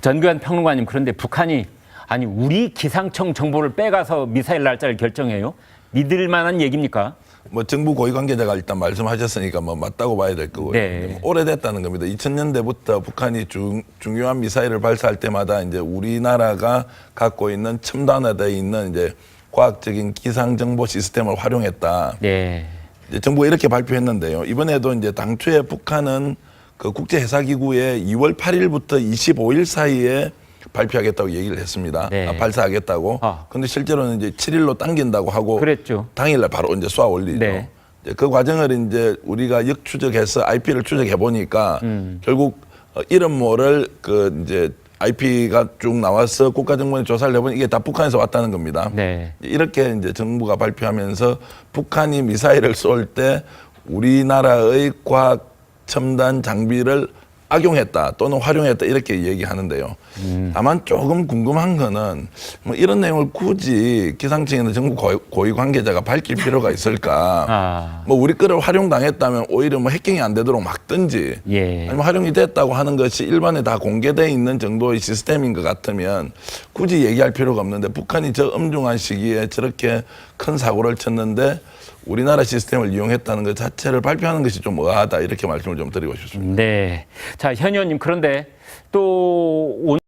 전두환 평론가님 그런데 북한이 아니 우리 기상청 정보를 빼가서 미사일 날짜를 결정해요? 믿을 만한 얘기입니까? 뭐 정부 고위 관계자가 일단 말씀하셨으니까 뭐 맞다고 봐야 될 거고요. 네. 뭐 오래됐다는 겁니다. 2000년대부터 북한이 중, 중요한 미사일을 발사할 때마다 이제 우리나라가 갖고 있는 첨단화되어 있는 이제 과학적인 기상 정보 시스템을 활용했다. 네. 정부가 이렇게 발표했는데요. 이번에도 이제 당초에 북한은 그 국제해사기구에 2월 8일부터 25일 사이에 발표하겠다고 얘기를 했습니다. 네. 아, 발사하겠다고. 아. 근데 실제로는 이제 7일로 당긴다고 하고 그랬죠. 당일날 바로 이제 쏘아 올리죠. 네. 이제 그 과정을 이제 우리가 역추적해서 IP를 추적해 보니까 음. 결국 어, 이름 모를 그 이제 IP가 쭉 나와서 국가정보원 조사를 해보니 이게 다 북한에서 왔다는 겁니다. 네. 이렇게 이제 정부가 발표하면서 북한이 미사일을 쏠 때 우리나라의 과학 첨단 장비를 악용했다 또는 활용했다 이렇게 얘기하는데요. 다만 조금 궁금한 거는 뭐 이런 내용을 굳이 기상청이나 정부 고위- 고위 관계자가 밝힐 필요가 있을까? 아. 뭐 우리 거를 활용당했다면 오히려 뭐 해킹이 안 되도록 막든지 예. 아니면 활용이 됐다고 하는 것이 일반에 다 공개돼 있는 정도의 시스템인 것 같으면 굳이 얘기할 필요가 없는데 북한이 저 엄중한 시기에 저렇게 큰 사고를 쳤는데 우리나라 시스템을 이용했다는 것 자체를 발표하는 것이 좀 의아하다 이렇게 말씀을 좀 드리고 싶습니다. 네. 자, 현 의원님 그런데 또 오늘